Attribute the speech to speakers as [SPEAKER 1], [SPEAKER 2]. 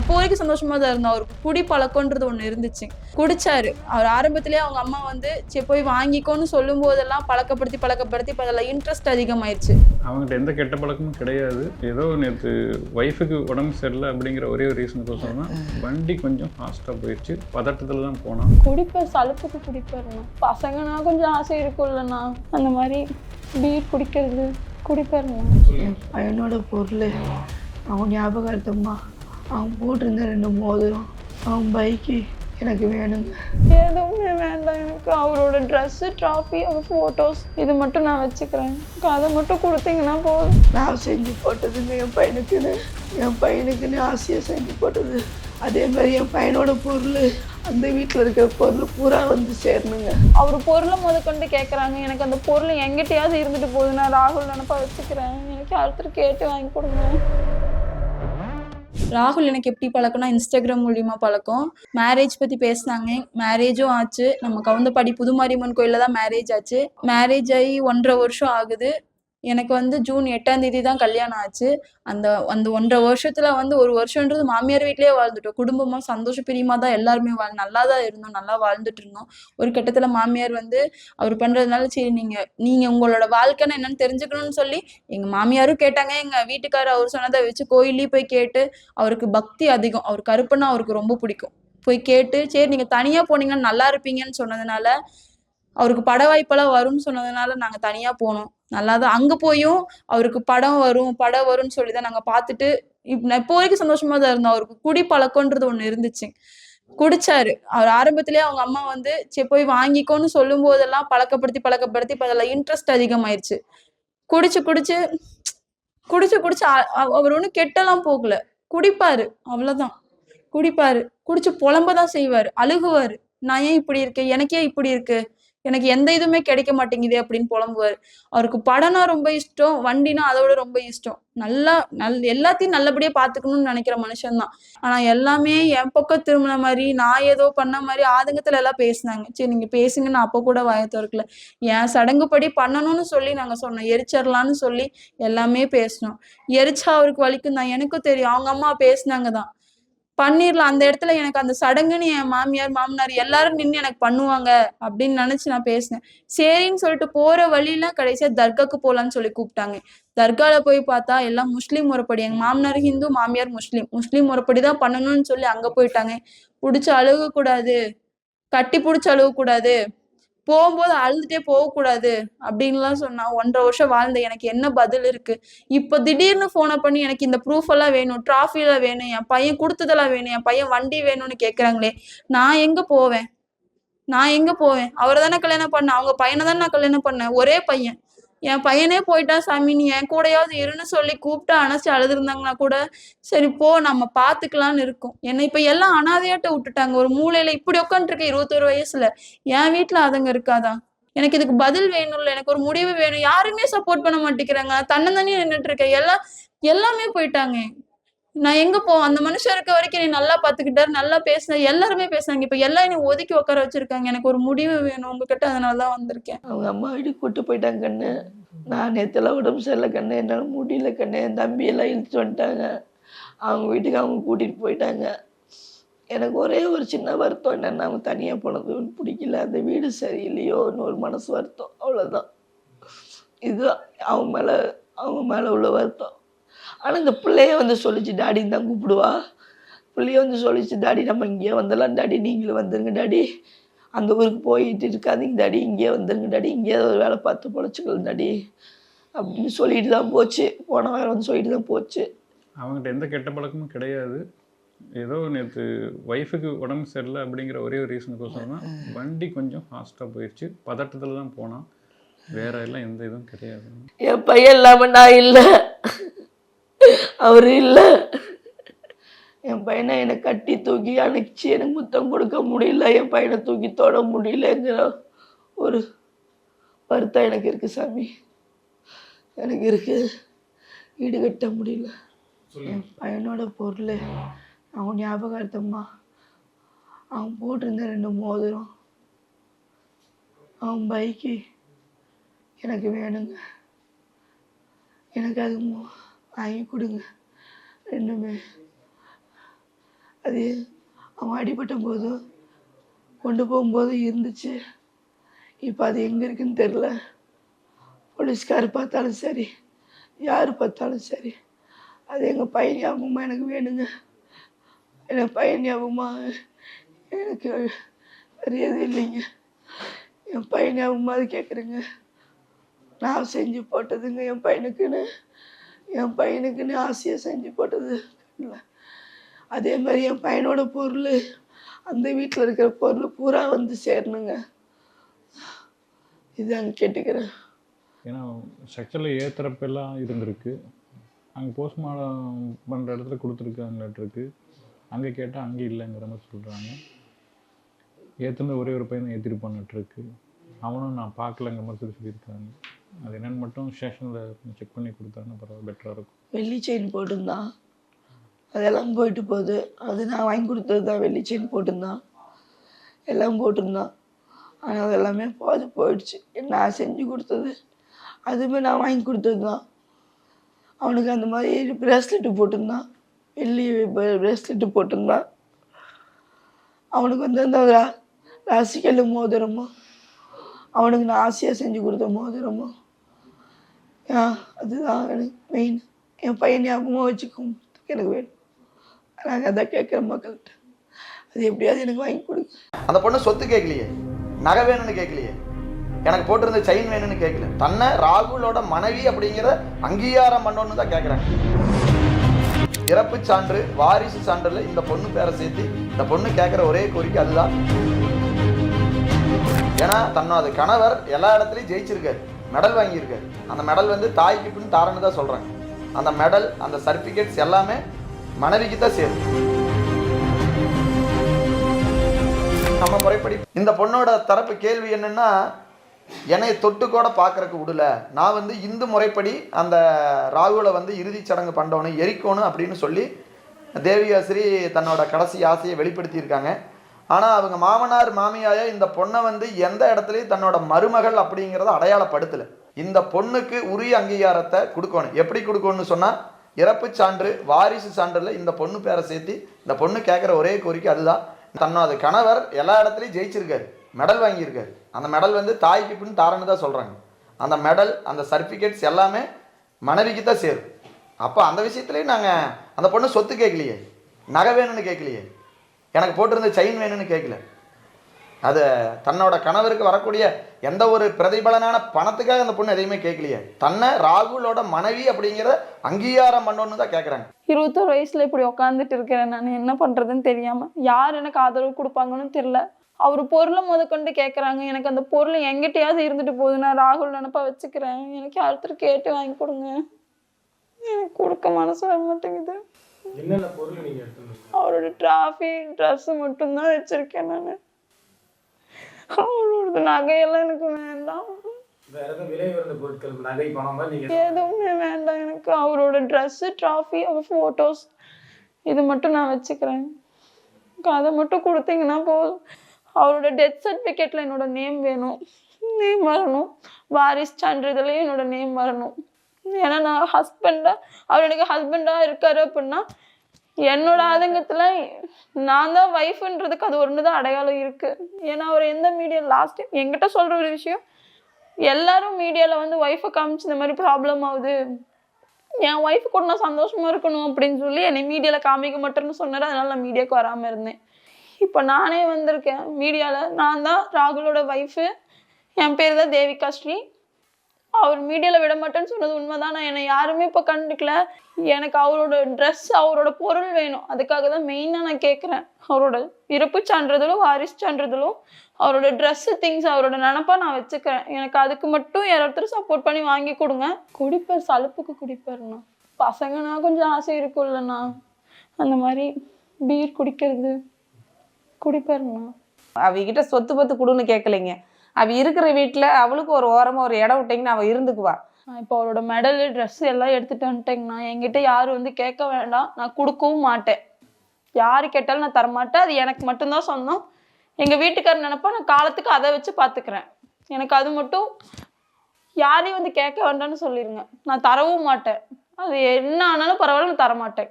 [SPEAKER 1] இப்போ வரைக்கும் சந்தோஷமா தான் இருந்தோம். அவருக்கு குடி பழக்கம்ன்றது ஒண்ணு இருந்துச்சு. குடிச்சாரு. அவர் ஆரம்பத்திலேயே அவங்க அம்மா வந்து சரி போய் வாங்கிக்கோன்னு சொல்லும் போதெல்லாம் பழக்கப்படுத்தி பழக்கப்படுத்தி இப்போ அதில் இன்ட்ரெஸ்ட் அதிகமாயிருச்சு.
[SPEAKER 2] அவங்ககிட்ட எந்த கெட்ட பழக்கமும் கிடையாது. ஏதோ நேற்று ஒய்ஃபுக்கு உடம்பு சரியில்லை அப்படிங்கிற ஒரே ஒரு ரீசனுக்கோசரம் தான் வண்டி கொஞ்சம் ஃபாஸ்ட்டாக போயிடுச்சு. பதட்டத்தில் தான் போனான்.
[SPEAKER 1] குடிப்பேன் சலுப்புக்கு குடிப்பேருண்ணா பசங்கன்னா கொஞ்சம் ஆசை இருக்கும்லண்ணா அந்த மாதிரி பீர் குடிக்கிறது குடிப்பேருண்ணா
[SPEAKER 3] என் பையனோட பொருள் அவன் ஞாபகார்த்தம்மா. அவன் போட்டிருந்த ரெண்டு மோதிரம் அவன் பைக்கு எனக்கு வேணுங்க.
[SPEAKER 1] எதுவுமே வேண்டாம் எனக்கு அவரோட ட்ரெஸ்ஸு ட்ராஃபி அவர் ஃபோட்டோஸ் இது மட்டும் நான் வச்சுக்கிறேன். எனக்கு அதை மட்டும் கொடுத்தீங்கன்னா போதும்.
[SPEAKER 3] நான் செஞ்சு போட்டதுங்க என் பையனுக்குன்னு என் பையனுக்குன்னு ஆசையாக செஞ்சு போட்டது. அதே மாதிரி என் பையனோட பொருள் அந்த வீட்டில் இருக்கிற பொருள் பூரா வந்து சேரணுங்க.
[SPEAKER 1] அவர் பொருளை முதற்கொண்டு கேட்குறாங்க எனக்கு அந்த பொருள் எங்கிட்டயாவது இருந்துட்டு போகுது. நான் ராகுல் நினப்பா வச்சுக்கிறேன். எனக்கு ஒருத்தர் கேட்டு வாங்கி கொடுங்க. ராகுல் எனக்கு எப்படி பழக்கம்னா இன்ஸ்டாகிராம் மூலியமா பழக்கம். மேரேஜ் பத்தி பேசினாங்க. மேரேஜும் ஆச்சு. நம்ம கவுந்தப்பாடி புதுமாரியம்மன் கோயிலில் தான் மேரேஜ் ஆச்சு. மேரேஜ் ஆகி ஒன்றரை வருஷம் ஆகுது. எனக்கு வந்து ஜூன் எட்டாம் தேதி தான் கல்யாணம் ஆச்சு. அந்த அந்த ஒன்றரை வருஷத்துல வந்து ஒரு வருஷம்ன்றது மாமியார் வீட்லயே வாழ்ந்துட்டோம். குடும்பமா சந்தோஷ பிரியமா தான் எல்லாருமே வாழ் நல்லா தான் இருந்தோம் நல்லா வாழ்ந்துட்டு இருந்தோம். ஒரு கட்டத்துல மாமியார் வந்து அவர் பண்றதுனால சரி நீங்க நீங்க உங்களோட வாழ்க்கைன்னு என்னன்னு தெரிஞ்சுக்கணும்னு சொல்லி எங்க மாமியாரும் கேட்டாங்க. எங்க வீட்டுக்காரர் அவர் சொன்னதை வச்சு கோயிலையும் போய் கேட்டு அவருக்கு பக்தி அதிகம். அவர் கருப்புன்னா அவருக்கு ரொம்ப பிடிக்கும். போய் கேட்டு சரி நீங்க தனியா போனீங்கன்னா நல்லா இருப்பீங்கன்னு சொன்னதுனால அவருக்கு பட வாய்ப்பெல்லாம் வரும்னு சொன்னதுனால நாங்க தனியா போனோம். நல்லா தான் அங்க போயும் அவருக்கு படம் வரும் படம் வரும்னு சொல்லி தான் நாங்க பார்த்துட்டு நான் இப்போ வரைக்கும் சந்தோஷமா தான் இருந்தோம். அவருக்கு குடி பழக்கம்ன்றது ஒண்ணு இருந்துச்சு. குடிச்சாரு. அவர் ஆரம்பத்திலேயே அவங்க அம்மா வந்து சரி போய் வாங்கிக்கோன்னு சொல்லும் போதெல்லாம் பழக்கப்படுத்தி பழக்கப்படுத்தி இப்போ அதில் இன்ட்ரெஸ்ட் அதிகமாயிருச்சு. குடிச்சு குடிச்சு குடிச்சு குடிச்சு அ- அவர் ஒன்றும் கெட்டெல்லாம் போகல. குடிப்பாரு அவ்வளவுதான். குடிப்பாரு. குடிச்சு புலம்பதான் செய்வாரு. அழுகுவாரு. நான் ஏன் இப்படி இருக்கேன்? எனக்கே இப்படி இருக்கு. எனக்கு எந்த இதுவுமே கிடைக்க மாட்டேங்குதே அப்படின்னு புலம்புவார். அவருக்கு படம்னா ரொம்ப இஷ்டம் வண்டினா அதோட ரொம்ப இஷ்டம். நல்லா நல் எல்லாத்தையும் நல்லபடியா பாத்துக்கணும்னு நினைக்கிற மனுஷன்தான். ஆனா எல்லாமே என் பக்கம் திரும்பின மாதிரி நான் ஏதோ பண்ண மாதிரி ஆதங்கத்துல எல்லாம் பேசினாங்க. சரி நீங்க பேசுங்க நான் அப்போ கூட வாய என் சடங்குப்படி பண்ணணும்னு சொல்லி நாங்க சொன்னோம். எரிச்சிடலான்னு சொல்லி எல்லாமே பேசினோம். எரிச்சா அவருக்கு வலிக்கும் தான் எனக்கும் தெரியும். அவங்க அம்மா பேசினாங்க தான் பண்ணிடலாம் அந்த இடத்துல எனக்கு அந்த சடங்குன்னு என் மாமியார் மாமனார் எல்லாரும் நின்று எனக்கு பண்ணுவாங்க அப்படின்னு நினைச்சு நான் பேசினேன். சரின்னு சொல்லிட்டு போற வழியில கடைசியா தர்காக்கு போலான்னு சொல்லி கூப்பிட்டாங்க. தர்கால போய் பார்த்தா எல்லாம் முஸ்லீம் முறைப்படி. எங்க மாமனார் ஹிந்து மாமியார் முஸ்லீம். முஸ்லீம் முறைப்படி தான் பண்ணணும்னு சொல்லி அங்க போயிட்டாங்க. பிடிச்ச அழுக கூடாது கட்டி பிடிச்ச அழுக கூடாது போகும்போது அழுதுட்டே போகக்கூடாது அப்படின்லாம் சொன்னா ஒன்றரை வருஷம் வாழ்ந்த எனக்கு என்ன பதில் இருக்கு? இப்போ திடீர்னு ஃபோனை பண்ணி எனக்கு இந்த ப்ரூஃப் எல்லாம் வேணும் ட்ராஃபிலாம் எல்லாம் வேணும் என் பையன் கொடுத்ததெல்லாம் வேணும் என் பையன் வண்டி வேணும்னு கேக்குறாங்களே நான் எங்க போவேன்? நான் எங்க போவேன்? அவரை தானே கல்யாணம் பண்ணேன் அவங்க பையனை தானே நான் கல்யாணம் பண்ணேன்? ஒரே பையன். என் பையனே போயிட்டான் சாமி நீ என் கூடயாவது இருன்னு சொல்லி கூப்பிட்டு அழுது அழுதுருந்தாங்கன்னா கூட சரி போ நம்ம பாத்துக்கலாம்னு இருக்கும். என்னை இப்ப எல்லாம் அனாதையாட்ட விட்டுட்டாங்க. ஒரு மூலையில இப்படி உட்காந்துருக்க இருபத்தொரு வயசுல என் வீட்டுல அதுங்க இருக்காதா? எனக்கு இதுக்கு பதில் வேணும்ல எனக்கு ஒரு முடிவு வேணும். யாருமே சப்போர்ட் பண்ண மாட்டேங்கிறாங்க. தன்னந்தனியே நின்றுட்டு இருக்கேன். எல்லாம் எல்லாமே போயிட்டாங்க. நான் எங்க போ அந்த மனுஷன் இருக்க வரைக்கும் நீ நல்லா பாத்துக்கிட்டாரு நல்லா பேசுன எல்லாருமே பேசுனாங்க. இப்ப எல்லாம் நீ ஒதுக்கி உட்கார வச்சிருக்காங்க. எனக்கு ஒரு முடிவு வேணும் உங்ககிட்ட அதனாலதான் வந்திருக்கேன்.
[SPEAKER 3] அவங்க அம்மா வீட்டுக்கு கூட்டு போயிட்டாங்க கண்ணு. நான் நேற்றுலாம் உடம்பு சரியில்லை கண்ணு. என்னால் முடியல கண்ணு. என் தம்பியெல்லாம் இழுத்து வந்துட்டாங்க. அவங்க வீட்டுக்கு அவங்க கூட்டிகிட்டு போயிட்டாங்க. எனக்கு ஒரே ஒரு சின்ன வருத்தம் என்னென்னா அவங்க தனியாக போனது பிடிக்கல. அந்த வீடு சரியில்லையோன்னு ஒரு மனசு வருத்தம். அவ்வளோதான் இதுதான். அவங்க மேலே அவங்க மேலே உள்ள வருத்தம். ஆனால் இந்த பிள்ளைய வந்து சொல்லிச்சு டாடின்னு தான் கூப்பிடுவா. பிள்ளைய வந்து சொல்லிச்சு டாடி நம்ம இங்கேயே வந்துடலாம். டாடி நீங்களும் வந்துருங்க டாடி. அந்த ஊருக்கு போயிட்டு இருக்காதீங்க டாடி. இங்கேயே வந்துருங்க டாடி. இங்கேயே ஒரு வேலை பார்த்து பொழைச்சிக்கலாம் டாடி. அப்படின்னு சொல்லிட்டு தான் போச்சு. போன வாரம் வந்து சொல்லிட்டு தான் போச்சு.
[SPEAKER 2] அவங்ககிட்ட எந்த கெட்ட பழக்கமும் கிடையாது. ஏதோ நேற்று ஒய்ஃபுக்கு உடம்பு சரியில்லை அப்படிங்கிற ஒரே ஒரு ரீசனுக்கோசரம் தான் வண்டி கொஞ்சம் ஃபாஸ்ட்டாக போயிடுச்சு பதட்டத்தில் தான் போனான். வேற எல்லாம் எந்த இதுவும் கிடையாது.
[SPEAKER 3] என் பையன் இல்லாமல் நான் இல்லை. அவர் இல்லை. என் பையனை என்னை கட்டி தூக்கி அணைச்சி எனக்கு முத்தம் கொடுக்க முடியல என் பையனை தூக்கி தொட முடியலங்கிற ஒரு வருத்தம் எனக்கு இருக்கு சாமி. எனக்கு இருக்கு. ஈடுகட்ட முடியல. என் பையனோட பொருள் அவன் ஞாபகார்த்தம்மா அவன் போட்டிருந்த ரெண்டு மோதிரம். அவன் பைக்கு எனக்கு வேணுங்க. எனக்கு அது வாங்கி கொடுங்க. ரெண்டுமே. அது அவன் அடிபட்ட போதும் கொண்டு போகும்போதும் இருந்துச்சு. இப்போ அது எங்கே இருக்குன்னு தெரில போலீஸ்கார் பார்த்தாலும் சரி யார் பார்த்தாலும் சரி அது எங்கள் பையன் ஞாபகமாக எனக்கு வேணுங்க. என் பையன் ஞாபகமாக எனக்கு வேறு எதுவும் இல்லைங்க. என் பையன் ஞாபகமாக அது கேட்குறேங்க நான் செஞ்சு போட்டதுங்க என் பையனுக்குன்னு. என் பையனுக்குன்னு ஆசையாக செஞ்சு போட்டது. அதே மாதிரி என் பையனோட பொருள் அந்த வீட்டில் இருக்கிற பொருள் பூரா வந்து சேரணுங்க. இதாங்க கேட்டுக்கிறேன்.
[SPEAKER 2] ஏன்னா செக்ஷனில் ஏத்துறப்பெல்லாம் இருந்திருக்கு. அங்கே போஸ்ட்மார்ட்டம் பண்ணுற இடத்துல கொடுத்துருக்காங்களாட்டிருக்கு அங்கே கேட்டால் அங்கே இல்லைங்கிற மாதிரி சொல்கிறாங்க ஏற்றுனது ஒரே ஒரு பையன் ஏற்றிருப்பான்னுட்டுருக்கு அவனும் நான் பார்க்கலங்கிற மாதிரி சொல்லி சொல்லியிருக்காங்க. அது என்னென்னு மட்டும் ஸ்டேஷனில் செக் பண்ணி கொடுத்தாங்கன்னா பரவாயில்ல பெட்டராக இருக்கும்.
[SPEAKER 3] வெள்ளி செயின் போட்டிருந்தான் அதெல்லாம் போயிட்டு போகுது. அது நான் வாங்கி கொடுத்தது தான் வெள்ளி செயின் போட்டிருந்தான் எல்லாம் போட்டிருந்தான் ஆனால் அது எல்லாமே போது போயிடுச்சு. நான் செஞ்சு கொடுத்தது? அதுவுமே நான் வாங்கி கொடுத்தது தான். அவனுக்கு அந்த மாதிரி பிரேஸ்லெட்டு போட்டிருந்தான் வெள்ளி ப்ரேஸ்லெட்டு போட்டிருந்தான் அவனுக்கு வந்து அந்த ராசிக்கல் மோதிரமும் அவனுக்கு நான் ஆசையாக செஞ்சு கொடுத்த மோதிரமும் அதுதான் எனக்கு மெயின் என் பையன் ஞாபகமாக வச்சுக்கும். எனக்கு வேணும். நாங்கள் அதான் கேட்குற மக்கள்கிட்ட. அது எப்படியாவது எனக்கு வாங்கி கொடுங்க
[SPEAKER 4] அந்த பொண்ணு சொத்து கேட்கலையே. நகை வேணும்னு கேட்கலையே. எனக்கு போட்டிருந்த செயின் வேணும்னு கேட்கல. தன்னை ராகுலோட மனைவி அப்படிங்கிற அங்கீகாரம் பண்ணணும்னு தான் கேட்குறாங்க இறப்பு சான்று வாரிசு சான்றில் இந்த பொண்ணு பேரை சேர்த்து இந்த பொண்ணு கேட்குற ஒரே கோரிக்கை அதுதான். ஏன்னா தன்னோட கணவர் எல்லா இடத்துலையும் ஜெயிச்சிருக்காரு. மெடல் வாங்கியிருக்காரு. அந்த மெடல் வந்து தாய்க்கு பின் தாரன்னு தான் சொல்கிறாங்க அந்த மெடல் அந்த சர்டிஃபிகேட்ஸ் எல்லாமே மனைவிக்கு தான் சேரும். நம்ம முறைப்படி இந்த பொண்ணோட தரப்பு கேள்வி என்னென்னா என்னை தொட்டு கூட பார்க்கறக்கு விடல. நான் வந்து இந்து முறைப்படி அந்த ராகுலை வந்து இறுதிச் சடங்கு பண்ணணும் எரிக்கணும் அப்படின்னு சொல்லி தேவிகாஸ்ரீ தன்னோட கடைசி ஆசையை வெளிப்படுத்தியிருக்காங்க. ஆனால் அவங்க மாமனார் மாமியாயோ இந்த பொண்ணை வந்து எந்த இடத்துலையும் தன்னோட மருமகள் அப்படிங்கிறத அடையாளப்படுத்தலை. இந்த பொண்ணுக்கு உரிய அங்கீகாரத்தை கொடுக்கணும். எப்படி கொடுக்கணும்னு சொன்னால் இறப்பு சான்று வாரிசு சான்றில் இந்த பொண்ணு பேரை சேர்த்து இந்த பொண்ணு கேட்குற ஒரே கோரிக்கை அதுதான். தன்னோட கணவர் எல்லா இடத்துலையும் ஜெயிச்சிருக்காரு. மெடல் வாங்கியிருக்காரு. அந்த மெடல் வந்து தாய்க்கு பின் தாரன்னு தான் சொல்கிறாங்க அந்த மெடல் அந்த சர்டிஃபிகேட்ஸ் எல்லாமே மனைவிக்கு தான் சேரும். அப்போ அந்த விஷயத்துலேயும் நாங்கள் அந்த பொண்ணு சொத்து கேட்கலையே. நகை வேணும்னு கேட்கலையே. எனக்கு போட்டிருந்த செயின் வேணும்னு கேட்கல அது தன்னோட கணவருக்கு வரக்கூடிய எந்த ஒரு பிரதிபலனான பணத்துக்காக அந்த பொண்ணு எதையுமே கேட்கலையே தன்னை ராகுலோட மனைவி அப்படிங்கிறத அங்கீகாரம் பண்ணணும்னு தான் கேட்குறாங்க
[SPEAKER 1] இருபத்தோரு வயசுல இப்படி உட்காந்துட்டு இருக்கிறேன் நான் என்ன பண்றதுன்னு தெரியாம யார் எனக்கு ஆதரவு கொடுப்பாங்கன்னு தெரியல. அவர் பொருளை முதற்கொண்டு கேட்குறாங்க எனக்கு அந்த பொருள் எங்கிட்டயாவது இருந்துட்டு போகுது. நான் ராகுல் நினப்பா வச்சுக்கிறேன். எனக்கு யார்த்தர் கேட்டு வாங்கி கொடுங்க. எனக்கு கொடுக்க மனசு வர மாட்டேங்குது அவரோட டிராஃபி ட்ரெஸ் மட்டும்தான் வச்சிருக்கேன் நான். அவரோட நகையெல்லாம் எனக்கு வேண்டாம்.
[SPEAKER 5] எதுவும்
[SPEAKER 1] வேண்டாம். எனக்கு அவரோட ட்ரெஸ்ஸு ட்ராஃபி அவர் ஃபோட்டோஸ் இது மட்டும் நான் வச்சுக்கிறேன். அதை மட்டும் கொடுத்தீங்கன்னா போதும். அவரோட டெத் சர்டிஃபிகேட்டில் என்னோட நேம் வேணும். நேம் வரணும். வாரிஸ் சான்றிதழையும் என்னோட நேம் வரணும். ஏன்னா நான் ஹஸ்பண்டாக அவர் எனக்கு ஹஸ்பண்டாக இருக்காரு அப்படின்னா என்னோட ஆதங்கத்தில் நான் தான் ஒய்ஃப்ன்றதுக்கு அது ஒன்று தான் அடையாளம் இருக்குது ஏன்னா அவர் எந்த மீடியா லாஸ்ட் டைம் என்கிட்ட சொல்கிற ஒரு விஷயம் எல்லாரும் மீடியாவில் வந்து ஒய்ஃபை காமிச்சு இந்த மாதிரி ப்ராப்ளம் ஆகுது. என் ஒய்ஃப் கூட நான் சந்தோஷமா இருக்கணும் அப்படின்னு சொல்லி என்னை மீடியாவில் காமிக்க மாட்டேன்னு சொன்னார். அதனால நான் மீடியாவுக்கு வராமல் இருந்தேன். இப்போ நானே வந்திருக்கேன். மீடியாவில் நான் தான் ராகுலோட ஒய்ஃபு என் பேர் தான் தேவிகா ஸ்ரீ. அவர் மீடியாவில் விட மாட்டேன்னு சொன்னது உண்மைதான். நான் என்னை யாருமே இப்போ கண்டுக்கல. எனக்கு அவரோட ட்ரெஸ் அவரோட பொருள் வேணும். அதுக்காக தான் மெயினாக நான் கேட்குறேன் அவரோட இறப்பு சான்றிதழும் வாரிசு சான்றிதழும் அவரோட ட்ரெஸ்ஸு திங்ஸ் அவரோட நினப்பாக நான் வச்சுக்கிறேன். எனக்கு அதுக்கு மட்டும் யாரொருத்தரும் சப்போர்ட் பண்ணி வாங்கி கொடுங்க. குடிப்பார் சலுப்புக்கு குடிப்பாருண்ணா பசங்கன்னா கொஞ்சம் ஆசை இருக்கும்லண்ணா. அந்த மாதிரி பீர் குடிக்கிறது குடிப்பாருண்ணா
[SPEAKER 6] அவகிட்ட சொத்து பத்து கொடுன்னு கேட்கலைங்க அவ இருக்கிற வீட்டில் அவளுக்கு ஒரு ஓரமாக ஒரு இடம் விட்டிங்கன்னா அவள் இருந்துக்குவா.
[SPEAKER 1] இப்போ அவரோட மெடலு ட்ரெஸ் எல்லாம் எடுத்துட்டு வந்துட்டேங்கண்ணா என்கிட்ட யாரும் வந்து கேட்க வேண்டாம். நான் கொடுக்கவும் மாட்டேன். யார் கேட்டாலும் நான் தரமாட்டேன். அது எனக்கு மட்டும்தான் சொந்தம். எங்கள் வீட்டுக்காரர் நினைப்பா நான் காலத்துக்கு அதை வச்சு பார்த்துக்கிறேன் எனக்கு அது மட்டும் யாரையும் வந்து கேட்க வேண்டாம்னு சொல்லிடுங்க நான் தரவும் மாட்டேன். அது என்ன ஆனாலும் பரவாயில்ல நான் தரமாட்டேன்.